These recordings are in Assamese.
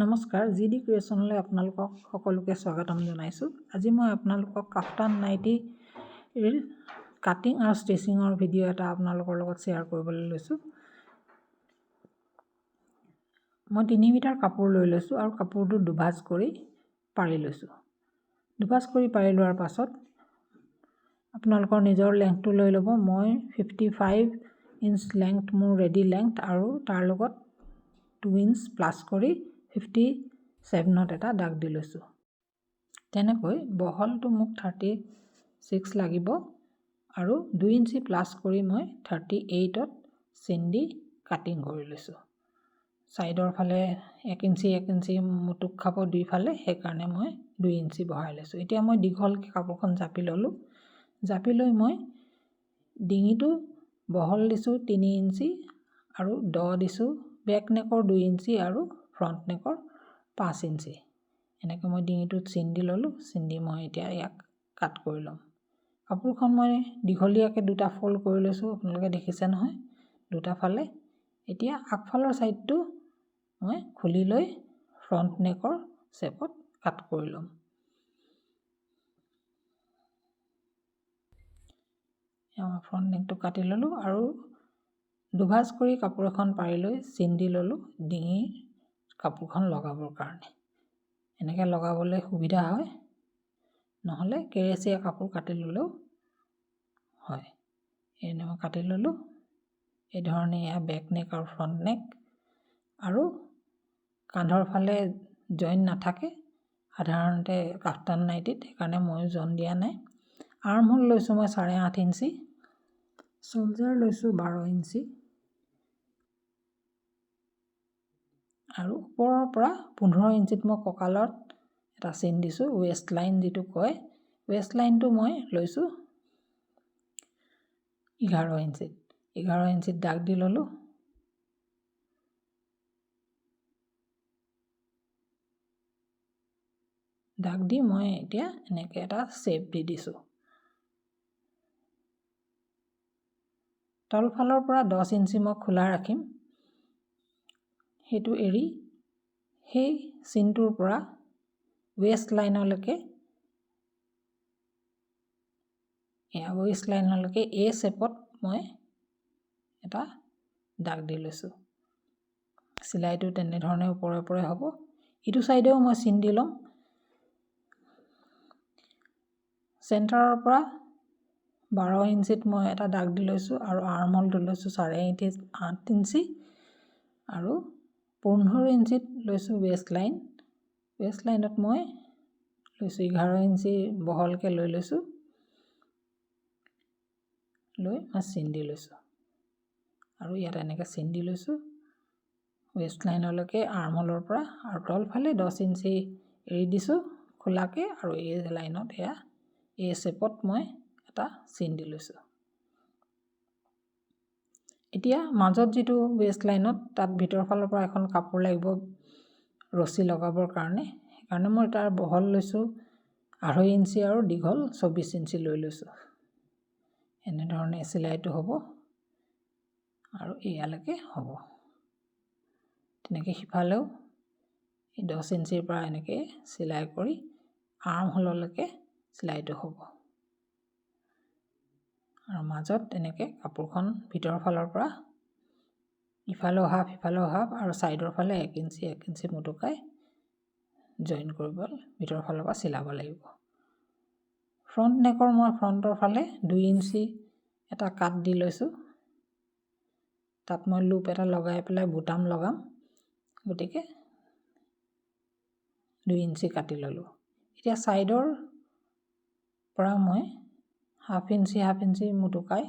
নমস্কাৰ জি ডি ক্ৰিয়েশ্যনলৈ আপোনালোকক সকলোকে স্বাগতম জনাইছোঁ। আজি মই আপোনালোকক কাফতান নাইটিৰ কাটিং আৰু ষ্টিচিঙৰ ভিডিঅ' এটা আপোনালোকৰ লগত শ্বেয়াৰ কৰিবলৈ লৈছোঁ। মই তিনি মিটাৰ কাপোৰ লৈ লৈছোঁ আৰু কাপোৰটো দুভাজ কৰি পাৰি লৈছোঁ। দুভাজ কৰি পাৰি লোৱাৰ পাছত আপোনালোকৰ নিজৰ লেংথটো লৈ ল'ব। মই ফিফটি ফাইভ ইঞ্চ লেংথ মোৰ ৰেডি লেংথ আৰু তাৰ লগত টু ইঞ্চ প্লাছ কৰি ফিফটি ছেভেনত এটা দাগ দি লৈছোঁ। তেনেকৈ বহলটো মোক থাৰ্টি ছিক্স লাগিব আৰু দুই ইঞ্চি প্লাছ কৰি মই থাৰ্টি এইটত চিন দি কাটিং কৰি লৈছোঁ। ছাইডৰ ফালে এক ইঞ্চি এক ইঞ্চি মুটুক খাব দুইফালে সেইকাৰণে মই দুই ইঞ্চি বঢ়াই লৈছোঁ। এতিয়া মই দীঘলকৈ কাপোৰখন জাপি ল'লোঁ। জাপি লৈ মই ডিঙিটো বহল দিছোঁ তিনি ইঞ্চি আৰু দ দিছোঁ বেক নেকৰ দুই ইঞ্চি আৰু ফ্ৰণ্ট নেকৰ পাঁচ ইঞ্চি। এনেকৈ মই ডিঙিটোত চিন দি ল'লোঁ চিন দি মই এতিয়া ইয়াক কাট কৰি ল'ম। কাপোৰখন মই দীঘলীয়াকৈ দুটা ফল্ড কৰি লৈছোঁ আপোনালোকে দেখিছে নহয়। দুটা ফালে। এতিয়া আগফালৰ ছাইডটো মই খুলি লৈ ফ্ৰণ্ট নেকৰ চেপত কাট কৰি ল'ম। ফ্ৰণ্ট নেকটো কাটি ল'লোঁ আৰু দুভাজ কৰি কাপোৰ এখন পাৰি লৈ চিন দি ল'লোঁ ডিঙিৰ কাপোৰখন লগাবৰ কাৰণে। এনেকৈ লগাবলৈ সুবিধা হয় নহ'লে কেৰেচীয়া কাপোৰ কাটি ল'লেও হয়। এনে মই কাটি ল'লোঁ। এই ধৰণে এয়া বেক নেক আৰু ফ্ৰণ্ট নেক আৰু কান্ধৰ ফালে জইন নাথাকে। সাধাৰণতে কাফতান নাইটিত সেইকাৰণে ময়ো জন দিয়া নাই। আৰ্ম হোল লৈছোঁ মই চাৰে আঠ ইঞ্চি চল্জাৰ লৈছোঁ বাৰ ইঞ্চি। আৰু ওপৰৰ পৰা পোন্ধৰ ইঞ্চিত মই কঁকালত এটা চিন দিছোঁ ৱেষ্ট লাইন যিটো কয় ৱেষ্ট লাইনটো মই লৈছোঁ এঘাৰ ইঞ্চিত। এঘাৰ ইঞ্চিত দাগ দি ল'লোঁ। দাগ দি মই এতিয়া এনেকৈ এটা শ্বেপ দি দিছোঁ। তলফালৰ পৰা দহ ইঞ্চি মই খোলা ৰাখিম। সেইটো এৰি সেই চিনটোৰ পৰা ৱেষ্ট লাইনলৈকে এয়া ৱেষ্ট লাইনলৈকে এ চেপত মই এটা দাগ দি লৈছোঁ। চিলাইটো তেনেধৰণে ওপৰে ওপৰে হ'ব। ইটো ছাইডেও মই চিন দি ল'ম। চেণ্টাৰৰ পৰা বাৰ ইঞ্চিত মই এটা দাগ দি লৈছোঁ আৰু আৰ্মলটো লৈছোঁ চাৰে আঠ ইঞ্চি আৰু পোন্ধৰ ইঞ্চিত লৈছোঁ ৱেষ্ট লাইন ৱেষ্ট লাইনত মই লৈছোঁ এঘাৰ ইঞ্চি বহলকৈ লৈ লৈছোঁ। লৈ মই চিন দি লৈছোঁ। আৰু ইয়াত এনেকৈ চিন দি লৈছোঁ। ৱেষ্ট লাইনলৈকে আৰ্মহলৰ পৰা আৰু তলফালে দহ ইঞ্চি এৰি দিছোঁ খোলাকৈ। আৰু এই লাইনত এয়া এই চেপত মই এটা চিন দি লৈছোঁ। এতিয়া মাজত যিটো ৱেষ্ট লাইনত তাত ভিতৰৰ ফালৰ পৰা এখন কাপোৰ লাগিব ৰছী লগাবৰ কাৰণে সেইকাৰণে মই তাৰ বহল লৈছোঁ আঢ়ৈ ইঞ্চি আৰু দীঘল চৌবিছ ইঞ্চি লৈ লৈছোঁ। এনেধৰণে চিলাইটো হ'ব আৰু এয়ালৈকে হ'ব। তেনেকৈ সিফালেও দহ ইঞ্চিৰ পৰা এনেকৈ চিলাই কৰি আৰ্ম হ'ললৈকে চিলাইটো হ'ব। আৰু মাজত এনেকৈ কাপোৰখন ভিতৰৰ ফালৰ পৰা ইফালেও হাফ সিফালেও হাফ আৰু ছাইডৰ ফালে এক ইঞ্চি এক ইঞ্চি মুটুকাই জইন কৰিব ভিতৰৰ ফালৰ পৰা চিলাব লাগিব। ফ্ৰণ্ট নেকৰ মই ফ্ৰণ্টৰ ফালে দুই ইঞ্চি এটা কাট দি লৈছোঁ। তাত মই লুপ এটা লগাই পেলাই বুটাম লগাম গতিকে দুই ইঞ্চি কাটি ল'লোঁ। এতিয়া ছাইডৰ পৰা মই হাফ ইঞ্চি হাফ ইঞ্চি মুটুকাই।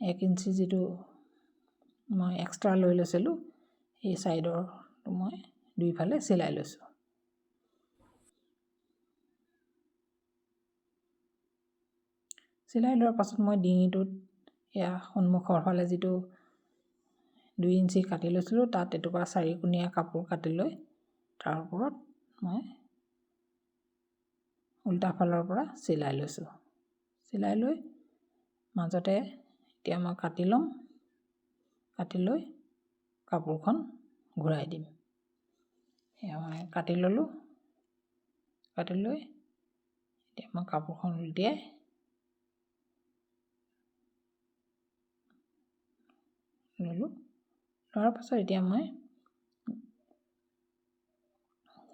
এক ইঞ্চি যিটো মই এক্সট্ৰা লৈ লৈছিলোঁ সেই ছাইডৰটো মই দুইফালে চিলাই লৈছোঁ। চিলাই লোৱাৰ পাছত মই ডিঙিটোত এয়া সন্মুখৰ ফালে যিটো দুই ইঞ্চি কাটি লৈছিলোঁ তাত এটুকুৰা চাৰিকোণীয়া কাপোৰ কাটি লৈ তাৰ ওপৰত মই উল্টা ফালৰ পৰা চিলাই লৈছোঁ। চিলাই লৈ মাজতে এতিয়া মই কাটি ল'ম কাটি লৈ কাপোৰখন ঘূৰাই দিম। এয়া মই কাটি ল'লোঁ কাটি লৈ এতিয়া মই কাপোৰখন উলটিয়াই ল'লোঁ। লোৱাৰ পাছত এতিয়া মই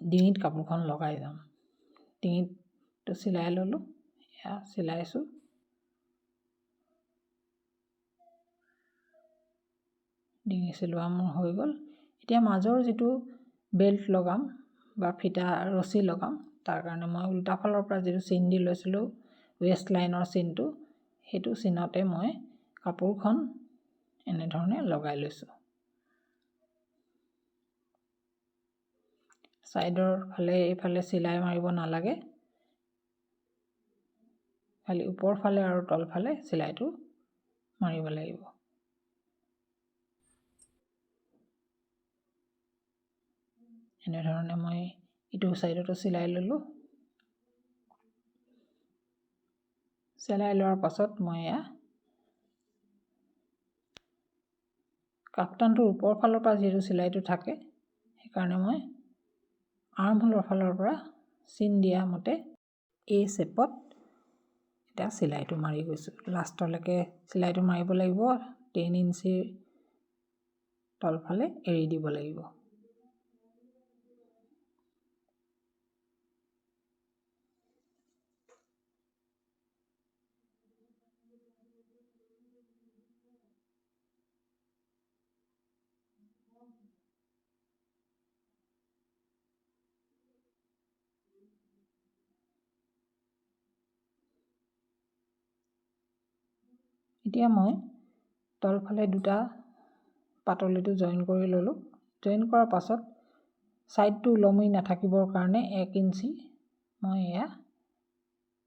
ডিঙিত কাপোৰখন লগাই যাম। ডিঙিতটো চিলাই ল'লোঁ। এয়া চিলাইছোঁ ডিঙি চিলোৱা মোৰ হৈ গ'ল এতিয়া মাজৰ যিটো বেল্ট লগাম বা ফিটা ৰছী লগাম তাৰ কাৰণে মই উল্টা ফালৰ পৰা যিটো চিন দি লৈছিলোঁ ৱেষ্ট লাইনৰ চিনটো সেইটো চিনতে মই কাপোৰখন এনেধৰণে লগাই লৈছোঁ ছাইডৰ ফালে এইফালে চিলাই মাৰিব নালাগে খালি ওপৰ ফালে আৰু তলফালে চিলাইটো মাৰিব লাগিব। এনেধৰণে মই ইটো ছাইডতো চিলাই ল'লোঁ। চিলাই লোৱাৰ পাছত মই এয়া কাপ্তানটোৰ ওপৰ ফালৰ পৰা যিহেতু চিলাইটো থাকে সেইকাৰণে মই আৰ্মহোলৰ ফালৰ পৰা চিন দিয়া মতে এই চেপত এতিয়া চিলাইটো মাৰি গৈছোঁ। লাষ্টলৈকে চিলাইটো মাৰিব লাগিব টেন ইঞ্চিৰ তলফালে এৰি দিব লাগিব। এতিয়া মই তলফালে দুটা পাতলিটো জইন কৰি ল'লোঁ। জইন কৰাৰ পাছত ছাইডটো ওলমি নাথাকিবৰ কাৰণে এক ইঞ্চি মই এয়া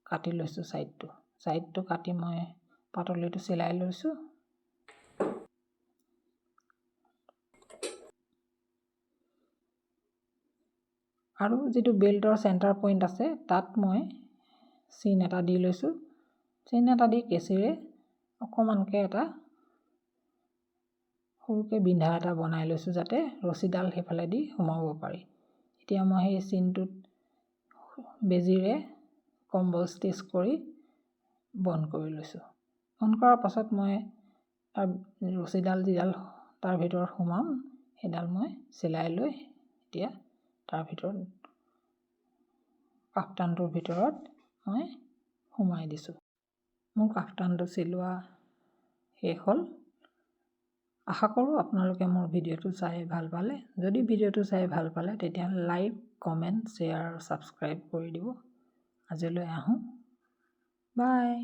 কাটি লৈছোঁ ছাইডটো। ছাইডটো কাটি মই পাতলিটো চিলাই লৈছোঁ। আৰু যিটো বেল্টৰ চেণ্টাৰ পইণ্ট আছে তাত মই চিন এটা দি লৈছোঁ। চিন এটা দি কেঁচিৰে অকণমানকৈ এটা সৰুকৈ বিন্ধা এটা বনাই লৈছোঁ যাতে ৰছীডাল সেইফালেদি সোমাব পাৰি। এতিয়া মই সেই চিনটোত বেজীৰে কম্বল ষ্টিচ কৰি বন্ধ কৰি লৈছোঁ। বন্ধ কৰাৰ পাছত মই তাৰ ৰছীডাল যিডাল তাৰ ভিতৰত সোমাম সেইডাল মই চিলাই লৈ এতিয়া তাৰ ভিতৰত কাফতানটোৰ ভিতৰত মই সোমাই দিছোঁ। মোৰ কাফতানটো চিলোৱা শেষ হ'ল। আশা কৰোঁ আপোনালোকে মোৰ ভিডিঅ'টো চাই ভাল পালে। যদি ভিডিঅ'টো চাই ভাল পালে তেতিয়াহ'লে লাইক কমেণ্ট শ্বেয়াৰ আৰু ছাবস্ক্ৰাইব কৰি দিব। আজিলৈ আহোঁ। বাই।